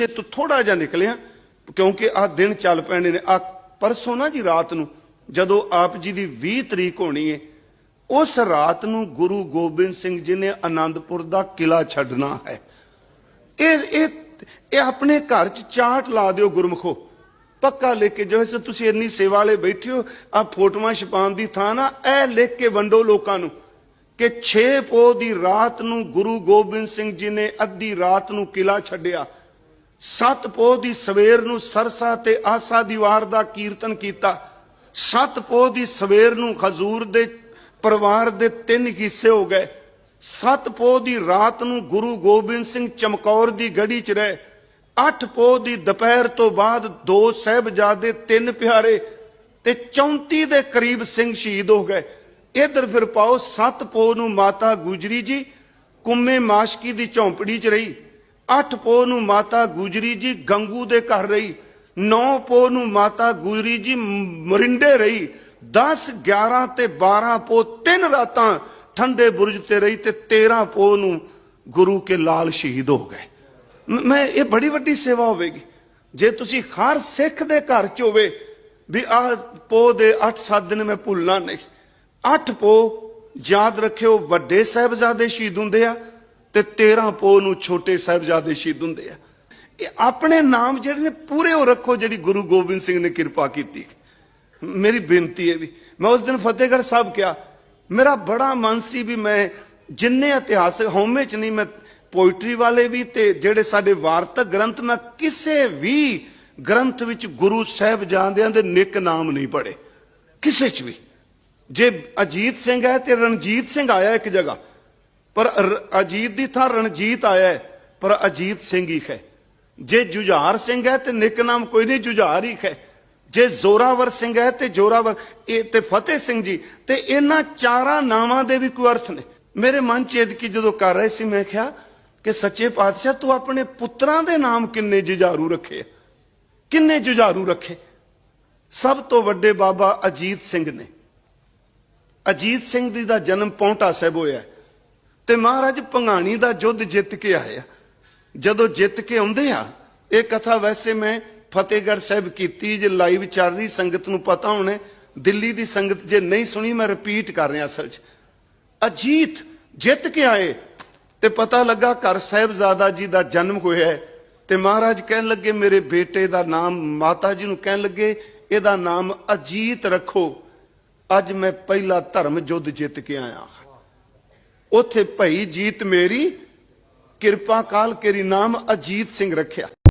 ਪਿੱਛੇ ਤੋਂ ਥੋੜਾ ਜਿਹਾ ਨਿਕਲਿਆ, ਕਿਉਂਕਿ ਆਹ ਦਿਨ ਚੱਲ ਪੈਣੇ ਨੇ। ਆ ਪਰਸੋਂ ਨਾ ਜੀ ਰਾਤ ਨੂੰ, ਜਦੋਂ ਆਪ ਜੀ ਦੀ 20 ਤਰੀਕ ਹੋਣੀ ਹੈ ਉਸ ਰਾਤ ਨੂੰ ਗੁਰੂ ਗੋਬਿੰਦ ਸਿੰਘ ਜੀ ਨੇ ਆਨੰਦਪੁਰ ਦਾ ਕਿਲਾ ਛੱਡਣਾ ਹੈ। ਇਹ ਇਹ ਇਹ ਆਪਣੇ ਘਰ ਚ ਚਾਟ ਲਾ ਦਿਓ ਗੁਰਮਖੋ। ਪੱਕਾ ਲਿਖ ਕੇ ਜਿਵੇਂ ਤੁਸੀਂ ਇੰਨੀ ਸੇਵਾ ਵਾਲੇ ਬੈਠੇ ਹੋ ਆ ਫੋਟੋਆਂ ਛਪਾਉਣ ਦੀ ਥਾਂ ਨਾ, ਇਹ ਲਿਖ ਕੇ ਵੰਡੋ ਲੋਕਾਂ ਨੂੰ ਕਿ 6 ਪੋ ਦੀ ਰਾਤ ਨੂੰ ਗੁਰੂ ਗੋਬਿੰਦ ਸਿੰਘ ਜੀ ਨੇ ਅੱਧੀ ਰਾਤ ਨੂੰ ਕਿਲਾ ਛੱਡਿਆ। ਸੱਤ ਪੋਹ ਦੀ ਸਵੇਰ ਨੂੰ ਸਰਸਾ ਤੇ ਆਸਾ ਦੀਵਾਰ ਦਾ ਕੀਰਤਨ ਕੀਤਾ। ਸੱਤ ਪੋਹ ਦੀ ਸਵੇਰ ਨੂੰ ਖਜ਼ੂਰ ਦੇ ਪਰਿਵਾਰ ਦੇ ਤਿੰਨ ਹਿੱਸੇ ਹੋ ਗਏ। ਸੱਤ ਪੋਹ ਦੀ ਰਾਤ ਨੂੰ ਗੁਰੂ ਗੋਬਿੰਦ ਸਿੰਘ ਚਮਕੌਰ ਦੀ ਗੜੀ 'ਚ ਰਹੇ। ਅੱਠ ਪੋਹ ਦੀ ਦੁਪਹਿਰ ਤੋਂ ਬਾਅਦ ਦੋ ਸਹਿਬਜ਼ਾਦੇ, ਤਿੰਨ ਪਿਆਰੇ ਤੇ 34 ਦੇ ਕਰੀਬ ਸਿੰਘ ਸ਼ਹੀਦ ਹੋ ਗਏ। ਇਧਰ ਫਿਰ ਪਾਓ, ਸੱਤ ਪੋਹ ਨੂੰ ਮਾਤਾ ਗੁਜਰੀ ਜੀ ਕੁੰਮੇ ਮਾਸ਼ਕੀ ਦੀ ਝੌਂਪੜੀ 'ਚ ਰਹੀ। ਅੱਠ ਪੋ ਨੂੰ ਮਾਤਾ ਗੁਜਰੀ ਜੀ ਗੰਗੂ ਦੇ ਘਰ ਰਹੀ 9 ਪੋ ਨੂੰ ਮਾਤਾ ਗੁਜਰੀ ਜੀ ਮਰਿੰਡੇ ਰਹੀ 10 11 ਤੇ 12 ਪੋ ਤਿੰਨ ਰਾਤਾਂ ਠੰਡੇ ਬੁਰਜ ਤੇ ਰਹੀ ਤੇ 13 ਪੋ ਨੂੰ ਗੁਰੂ ਕੇ ਲਾਲ ਸ਼ਹੀਦ ਹੋ ਗਏ। ਮੈਂ ਇਹ ਬੜੀ ਵੱਡੀ ਸੇਵਾ ਹੋਵੇਗੀ। ਜੇ ਤੁਸੀਂ ਹਰ ਸਿੱਖ ਦੇ ਘਰ ਚ ਹੋਵੇ ਵੀ ਆਹ ਪੋ ਦੇ 8-7 ਦਿਨ ਮੈਂ ਭੁੱਲਣਾ ਨਹੀਂ 8 ਪੋ ਯਾਦ ਰੱਖਿਓ ਵੱਡੇ ਸਾਹਿਬਜ਼ਾਦੇ ਸ਼ਹੀਦ ਹੁੰਦੇ ਆ ਤੇ 13 ਪੋ ਨੂੰ ਛੋਟੇ ਸਾਹਿਬਜ਼ਾਦੇ ਸ਼ਹੀਦ ਹੁੰਦੇ ਆ। ਇਹ ਆਪਣੇ ਨਾਮ ਜਿਹੜੇ ਨੇ ਪੂਰੇ ਹੋ ਰੱਖੋ ਜਿਹੜੀ ਗੁਰੂ ਗੋਬਿੰਦ ਸਿੰਘ ਨੇ ਕਿਰਪਾ ਕੀਤੀ। ਮੇਰੀ ਬੇਨਤੀ ਹੈ ਵੀ, ਮੈਂ ਉਸ ਦਿਨ ਫਤਿਹਗੜ੍ਹ ਸਾਹਿਬ ਕਿਹਾ, ਮੇਰਾ ਬੜਾ ਮਨ ਸੀ ਵੀ ਮੈਂ ਜਿੰਨੇ ਇਤਿਹਾਸ ਹਉਮੈ ਚ ਨਹੀਂ, ਮੈਂ ਪੋਇਟਰੀ ਵਾਲੇ ਵੀ ਤੇ ਜਿਹੜੇ ਸਾਡੇ ਵਾਰਤਕ ਗ੍ਰੰਥ, ਮੈਂ ਕਿਸੇ ਵੀ ਗ੍ਰੰਥ ਵਿੱਚ ਗੁਰੂ ਸਾਹਿਬ ਜਾਂਦਿਆਂ ਦੇ ਨਿਕ ਨਾਮ ਨਹੀਂ ਪੜੇ ਕਿਸੇ ਚ ਵੀ। ਜੇ ਅਜੀਤ ਸਿੰਘ ਹੈ ਤੇ ਰਣਜੀਤ ਸਿੰਘ ਆਇਆ ਇੱਕ ਜਗ੍ਹਾ ਪਰ ਅਜੀਤ ਦੀ ਥਾਂ ਰਣਜੀਤ ਆਇਆ ਪਰ ਅਜੀਤ ਸਿੰਘ ਹੀ ਹੈ। ਜੇ ਜੁਝਾਰ ਸਿੰਘ ਹੈ ਤੇ ਨਿਕਨਾਮ ਕੋਈ ਨਹੀਂ, ਜੁਝਾਰ ਹੀ ਹੈ। ਜੇ ਜ਼ੋਰਾਵਰ ਸਿੰਘ ਹੈ ਤੇ ਜੋਰਾਵਰ, ਇਹ ਤੇ ਫਤਿਹ ਸਿੰਘ ਜੀ, ਤੇ ਇਹਨਾਂ ਚਾਰਾਂ ਨਾਵਾਂ ਦੇ ਵੀ ਕੋਈ ਅਰਥ ਨੇ। ਮੇਰੇ ਮਨ ਚ ਇਹਦੀ ਜਦੋਂ ਕਰ ਰਹੇ ਸੀ, ਮੈਂ ਕਿਹਾ ਕਿ ਸੱਚੇ ਪਾਤਸ਼ਾਹ, ਤੂੰ ਆਪਣੇ ਪੁੱਤਰਾਂ ਦੇ ਨਾਮ ਕਿੰਨੇ ਜੁਝਾਰੂ ਰੱਖੇ ਕਿੰਨੇ ਜੁਝਾਰੂ ਰੱਖੇ। ਸਭ ਤੋਂ ਵੱਡੇ ਬਾਬਾ ਅਜੀਤ ਸਿੰਘ ਨੇ। ਅਜੀਤ ਸਿੰਘ ਜੀ ਦਾ ਜਨਮ ਪੌਂਟਾ ਸਾਹਿਬ ਹੋਇਆ ਤੇ ਮਹਾਰਾਜ ਭੰਗਾਣੀ ਦਾ ਯੁੱਧ ਜਿੱਤ ਕੇ ਆਇਆ ਜਦੋਂ ਜਿੱਤ ਕੇ ਆਉਂਦੇ ਆ, ਇਹ ਕਥਾ ਵੈਸੇ ਮੈਂ ਫਤਿਹਗੜ੍ਹ ਸਾਹਿਬ ਕੀਤੀ, ਜੇ ਲਾਈਵ ਚੱਲ ਰਹੀ ਸੰਗਤ ਨੂੰ ਪਤਾ ਹੋਣਾ, ਦਿੱਲੀ ਦੀ ਸੰਗਤ ਜੇ ਨਹੀਂ ਸੁਣੀ, ਮੈਂ ਰਿਪੀਟ ਕਰ ਰਿਹਾ ਅਸਲ 'ਚ। ਅਜੀਤ ਜਿੱਤ ਕੇ ਆਏ ਤੇ ਪਤਾ ਲੱਗਾ ਘਰ ਸਾਹਿਬਜ਼ਾਦਾ ਜੀ ਦਾ ਜਨਮ ਹੋਇਆ ਤੇ ਮਹਾਰਾਜ ਕਹਿਣ ਲੱਗੇ, ਮੇਰੇ ਬੇਟੇ ਦਾ ਨਾਮ ਮਾਤਾ ਜੀ ਨੂੰ ਕਹਿਣ ਲੱਗੇ, ਇਹਦਾ ਨਾਮ ਅਜੀਤ ਰੱਖੋ। ਅੱਜ ਮੈਂ ਪਹਿਲਾ ਧਰਮ ਯੁੱਧ ਜਿੱਤ ਕੇ ਆਇਆ ਉਥੇ ਭਈ ਜੀਤ ਮੇਰੀ ਕਿਰਪਾ ਕਾਲ ਕੇਰੀ ਨਾਮ ਅਜੀਤ ਸਿੰਘ ਰੱਖਿਆ।